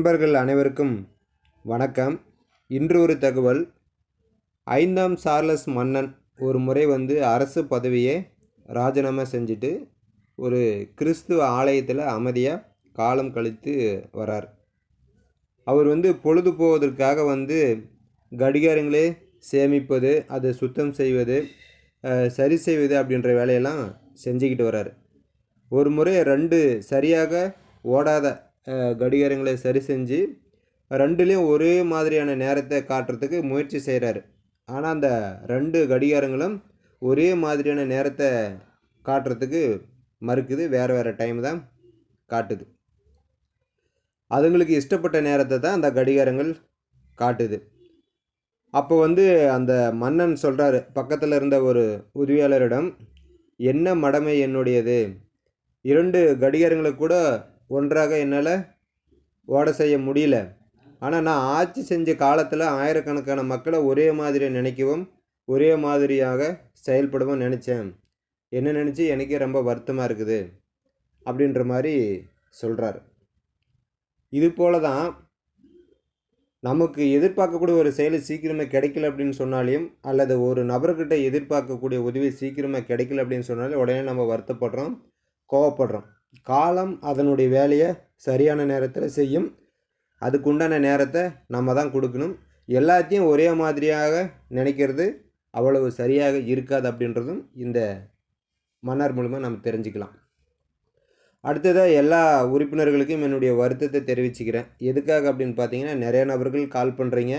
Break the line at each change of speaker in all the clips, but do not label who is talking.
நண்பர்கள் அனைவருக்கும் வணக்கம். இன்று ஒரு தகவல். ஐந்தாம் சார்லஸ் மன்னன் ஒரு முறை வந்து அரசு பதவியை ராஜினாமா செஞ்சுட்டு ஒரு கிறிஸ்துவ ஆலயத்தில் அமைதியாக காலம் கழித்து வரார். அவர் வந்து பொழுது போவதற்காக வந்து கடிகாரங்களே சேமிப்பது அதை சுத்தம் செய்வது சரி செய்வது அப்படின்ற வேலையெல்லாம் செஞ்சுக்கிட்டு வரார். ஒரு முறை ரெண்டு சரியாக ஓடாத கடிகாரங்களை சரி செஞ்சு ரெண்டுலேயும் ஒரே மாதிரியான நேரத்தை காட்டுறதுக்கு முயற்சி செய்கிறாரு ஆனால் அந்த ரெண்டு கடிகாரங்களும் ஒரே மாதிரியான நேரத்தை காட்டுறதுக்கு மறுக்குது. வேறு வேறு டைம் தான் காட்டுது. அதுங்களுக்கு இஷ்டப்பட்ட நேரத்தை தான் அந்த கடிகாரங்கள் காட்டுது. அப்போ வந்து அந்த மன்னன் சொல்கிறாரு பக்கத்தில் இருந்த ஒரு உதவியாளரிடம் என்ன மடமை என்னுடையது? இரண்டு கடிகாரங்களை கூட ஒன்றாக என்னால் ஓட செய்ய முடியல. ஆனால் நான் ஆட்சி செஞ்ச காலத்தில் ஆயிரக்கணக்கான மக்களை ஒரே மாதிரி நினைக்கவும் ஒரே மாதிரியாக செயல்படவும் நினச்சேன். என்ன நினச்சி? எனக்கே ரொம்ப வருத்தமாக இருக்குது. அப்படின்ற மாதிரி சொல்கிறார் இது போல தான் நமக்கு எதிர்பார்க்கக்கூடிய ஒரு செயல் சீக்கிரமே கிடைக்கல அப்படின்னு சொன்னாலையும் அல்லது ஒரு நபர்கிட்ட எதிர்பார்க்கக்கூடிய உதவி சீக்கிரமாக கிடைக்கல அப்படின்னு சொன்னாலும் உடனே நம்ம வருத்தப்படுறோம் கோவப்படுறோம். காலம் அதனுடைய வேலையை சரியான நேரத்தில் செய்யும். அதுக்குண்டான நேரத்தை நம்ம தான் கொடுக்கணும். எல்லாத்தையும் ஒரே மாதிரியாக நினைக்கிறது அவ்வளவு சரியாக இருக்காது அப்படின்றதும் இந்த மன்னர் மூலமாக நம்ம தெரிஞ்சுக்கலாம். அடுத்ததாக எல்லா உறுப்பினர்களுக்கும் என்னுடைய வருத்தத்தை தெரிவிச்சுக்கிறேன். எதுக்காக அப்படின்னு பார்த்தீங்கன்னா நிறைய நபர்கள் கால் பண்ணுறீங்க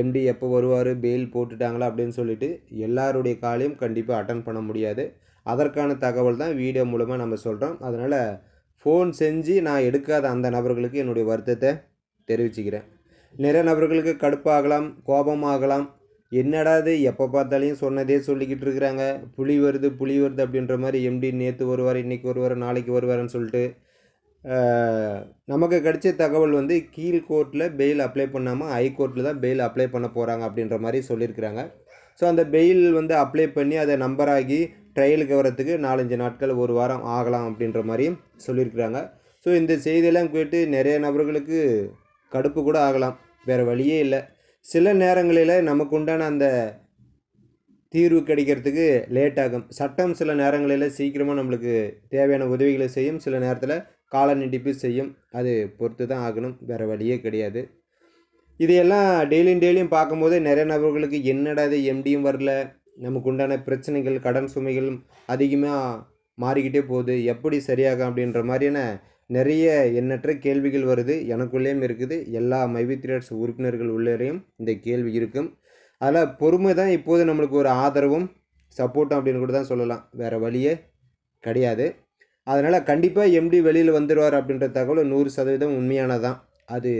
எம்டி எப்போ வருவார்? பெயில் போட்டுட்டாங்களா அப்படின்னு சொல்லிட்டு எல்லாருடைய காலையும் கண்டிப்பாக அட்டன் பண்ண முடியாது. அதற்கான தகவல் தான் வீடியோ மூலமாக நம்ம சொல்கிறோம் அதனால் ஃபோன் செஞ்சு நான் எடுக்காத அந்த நபர்களுக்கு என்னுடைய வருத்தத்தை தெரிவிச்சுக்கிறேன். நிறைய நபர்களுக்கு கடுப்பாகலாம் கோபமாகலாம். என்னடா இது? எப்போ பார்த்தாலையும் சொன்னதே சொல்லிக்கிட்டு இருக்கிறாங்க. புலி வருது புலி வருது அப்படின்ற மாதிரி எம்டி நேற்று வருவார் இன்றைக்கி வருவார் நாளைக்கு வருவார்ன்னு சொல்லிட்டு நமக்கு கிடைச்ச தகவல் வந்து கீழ் கோர்ட்டில் பெயில் அப்ளை பண்ணாமல் ஹை கோர்ட்டில் தான் பெயில் அப்ளை பண்ண போகிறாங்க அப்படின்ற மாதிரி சொல்லியிருக்கிறாங்க. ஸோ அந்த பெயில் வந்து அப்ளை பண்ணி அதை நம்பராகி ட்ரையலுக்கு வரத்துக்கு நாலஞ்சு நாட்கள் ஒரு வாரம் ஆகலாம் அப்படின்ற மாதிரியும் சொல்லியிருக்கிறாங்க. ஸோ இந்த செய்தியெல்லாம் கேட்டு நிறைய நபர்களுக்கு கடுப்பு கூட ஆகலாம். வேறு வழியே இல்லை. சில நேரங்களில் நமக்கு உண்டான அந்த தீர்வு கிடைக்கிறதுக்கு லேட் ஆகும். சட்டம் சில நேரங்களில் சீக்கிரமாக நம்மளுக்கு தேவையான உதவிகளை செய்யும். சில நேரத்தில் கால நீட்டிப்பு செய்யும். அது பொறுத்து தான் ஆகணும். வேறு வழியே கிடையாது. இதையெல்லாம் டெய்லியும் டெய்லியும் பார்க்கும்போது நிறைய நபர்களுக்கு என்னடா இது எம்டியும் வரல? நமக்கு உண்டான பிரச்சனைகள் கடன் சுமைகள் அதிகமாக மாறிக்கிட்டே போகுது. எப்படி சரியாகும் அப்படின்ற மாதிரியான நிறைய எண்ணற்ற கேள்விகள் வருது. எனக்குள்ளேயும் இருக்குது. எல்லா மைவித்ரேட்ஸ் உறுப்பினர்கள் உள்ளேயும் இந்த கேள்வி இருக்கும். அதில் பொறுமை தான் இப்போது நம்மளுக்கு ஒரு ஆதரவும் சப்போர்ட்டும் அப்படின்னு கூட தான் சொல்லலாம். வேறு வழியே கிடையாது. அதனால் கண்டிப்பாக எம்டி வெளியில் வந்துடுவார் அப்படின்ற தகவல் நூறு சதவீதம் உண்மையானதான். அது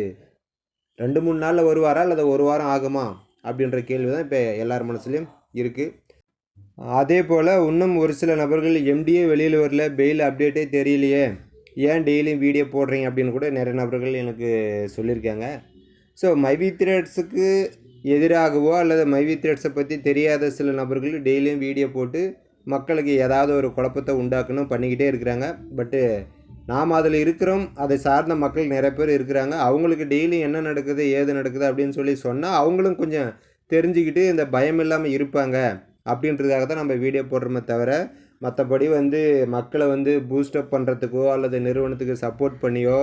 ரெண்டு மூணு நாளில் வருவாரா? அல்லது ஒரு வாரம் ஆகுமா? அப்படின்ற கேள்வி தான் இப்போ எல்லார் மனசுலேயும் இருக்குது அதே போல் இன்னும் ஒரு சில நபர்கள் எம்டியே வெளியில் வரல பெயில் அப்டேட்டே தெரியலையே ஏன் டெய்லியும் வீடியோ போடுறீங்க அப்படின்னு கூட நிறைய நபர்கள் எனக்கு சொல்லியிருக்காங்க. ஸோ மைவி த்ரெட்ஸுக்கு எதிராகவோ அல்லது மைவி த்ரெட்ஸை பற்றி தெரியாத சில நபர்கள் டெய்லியும் வீடியோ போட்டு மக்களுக்கு ஏதாவது ஒரு குழப்பத்தை உண்டாக்கணும் பண்ணிக்கிட்டே இருக்கிறாங்க. பட்டு நாம் அதில் இருக்கிறோம் அதை சார்ந்த மக்கள் நிறைய பேர் இருக்கிறாங்க. அவங்களுக்கு டெய்லி என்ன நடக்குது ஏது நடக்குது அப்படின்னு சொல்லி சொன்னால் அவங்களும் கொஞ்சம் தெரிஞ்சுக்கிட்டு இந்த பயம் இல்லாமல் இருப்பாங்க அப்படின்றதுக்காக தான் நம்ம வீடியோ போடுறோமே தவிர மற்றபடி வந்து மக்களை வந்து பூஸ்டப் பண்ணுறதுக்கோ அல்லது நிறுவனத்துக்கு சப்போர்ட் பண்ணியோ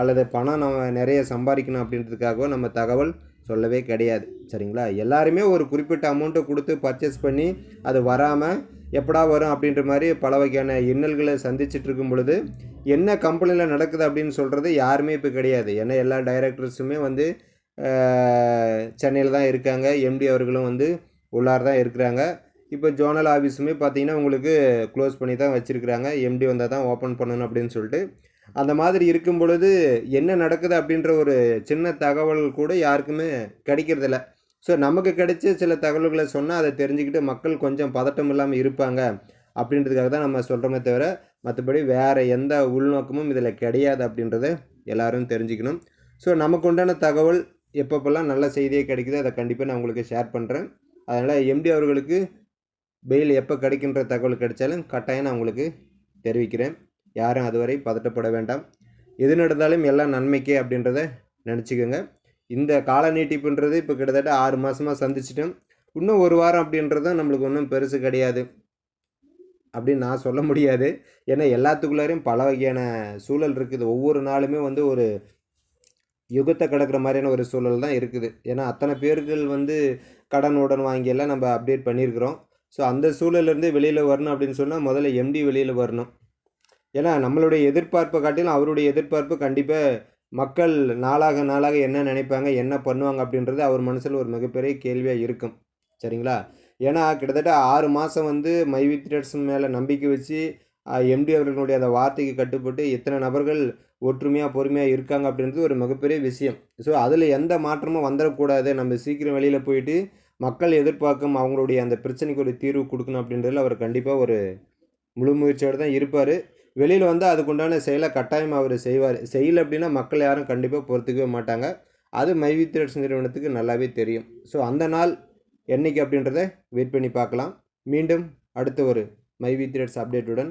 அல்லது பணம் நம்ம நிறைய சம்பாதிக்கணும் அப்படின்றதுக்காகவோ நம்ம தகவல் சொல்லவே கிடையாது. சரிங்களா? எல்லாருமே ஒரு குறிப்பிட்ட அமௌண்ட்டை கொடுத்து பர்ச்சேஸ் பண்ணி அது வராமல் எப்படா வரும் அப்படின்ற மாதிரி பல வகையான இன்னல்களை சந்திச்சுட்டு இருக்கும் பொழுது என்ன கம்பெனியில் நடக்குது அப்படின்னு சொல்கிறது யாருமே இப்போ கிடையாது. ஏன்னா எல்லா டைரக்டர்ஸுமே வந்து சென்னையில் தான் இருக்காங்க. எம்டி அவர்களும் வந்து உள்ளார் தான் இருக்கிறாங்க. இப்போ ஜோனல் ஆஃபீஸுமே பார்த்தீங்கன்னா உங்களுக்கு க்ளோஸ் பண்ணி தான் வச்சுருக்குறாங்க. எம்டி வந்தால் தான் ஓப்பன் பண்ணணும் அப்படின்னு சொல்லிட்டு. அந்த மாதிரி இருக்கும் பொழுது என்ன நடக்குது அப்படின்ற ஒரு சின்ன தகவல் கூட யாருக்குமே கிடைக்கிறதில்ல ஸோ நமக்கு கிடைச்ச சில தகவல்களை சொன்னால் அதை தெரிஞ்சுக்கிட்டு மக்கள் கொஞ்சம் பதட்டம் இல்லாமல் இருப்பாங்க அப்படின்றதுக்காக தான் நம்ம சொல்கிறோமே தவிர மற்றபடி வேறு எந்த உள்நோக்கமும் இதில் கிடையாது அப்படின்றத எல்லாரும் தெரிஞ்சுக்கணும். ஸோ நமக்கு உண்டான தகவல் எப்பப்பெல்லாம் நல்ல செய்தியே கிடைக்குதோ அதை கண்டிப்பாக நான் உங்களுக்கு ஷேர் பண்ணுறேன் அதனால் எம்டி அவர்களுக்கு பெயில் எப்போ கிடைக்கின்ற தகவல் கிடைச்சாலும் கட்டாயம் நான் உங்களுக்கு தெரிவிக்கிறேன். யாரும் அதுவரை பதட்டப்பட வேண்டாம். எது நடந்தாலும் எல்லாம் நன்மைக்கே அப்படின்றத நினச்சிக்கோங்க. இந்த கால நீட்டிப்புன்றது இப்போ கிட்டத்தட்ட ஆறு மாதமாக சந்திச்சிட்டோம். இன்னும் ஒரு வாரம் அப்படின்றது நம்மளுக்கு ஒன்றும் பெருசு கிடையாது. அப்படின்னு நான் சொல்ல முடியாது. ஏன்னா எல்லாத்துக்குள்ளாரையும் பல வகையான சூழல் இருக்குது. ஒவ்வொரு நாளுமே வந்து ஒரு யுகத்தை கடக்கிற மாதிரியான ஒரு சூழல் தான் இருக்குது. ஏன்னா அத்தனை பேர்கள் வந்து கடன் உடன் வாங்கியெல்லாம் நம்ம அப்டேட் பண்ணியிருக்கிறோம். ஸோ அந்த சூழல்லேருந்து வெளியில் வரணும் அப்படின்னு சொன்னால் முதல்ல எம்டி வெளியில் வரணும். ஏன்னா நம்மளுடைய எதிர்பார்ப்பை காட்டிலும் அவருடைய எதிர்பார்ப்பு கண்டிப்பாக மக்கள் நாளாக நாளாக என்ன நினைப்பாங்க என்ன பண்ணுவாங்க அப்படின்றது அவர் மனசில் ஒரு மிகப்பெரிய கேள்வியாக இருக்கும். சரிங்களா? ஏன்னா கிட்டத்தட்ட ஆறு மாதம் வந்து மைவி த்ரெட்ஸ் மேலே நம்பிக்கை வச்சு எம்டி அவர்களுடைய அந்த வார்த்தைக்கு கட்டுப்பட்டு எத்தனை நபர்கள் ஒற்றுமையாக பொறுமையாக இருக்காங்க அப்படின்றது ஒரு மிகப்பெரிய விஷயம். ஸோ அதில் எந்த மாற்றமும் வந்துடக்கூடாது. நம்ம சீக்கிரம் வெளியில் போயிட்டு மக்கள் எதிர்பார்க்கும் அவங்களுடைய அந்த பிரச்சனைக்கு ஒரு தீர்வு கொடுக்கணும் அப்படின்றதுல அவர் கண்டிப்பாக ஒரு முழு முயற்சியோடு தான் இருப்பார். வெளியில் வந்து அதுக்குண்டான செயலை கட்டாயம் அவர் செய்வார். செய்யலை அப்படின்னா மக்கள் யாரும் கண்டிப்பாக பொறுத்துக்கவே மாட்டாங்க. அது மைவி த்ரெட்ஸ் நிறுவனத்துக்கு நல்லாவே தெரியும். ஸோ அந்த நாள் என்னைக்கு அப்படின்றத வெயிட் பண்ணி பார்க்கலாம். மீண்டும் அடுத்த ஒரு மைவி த்ரெட்ஸ் அப்டேட்டுடன்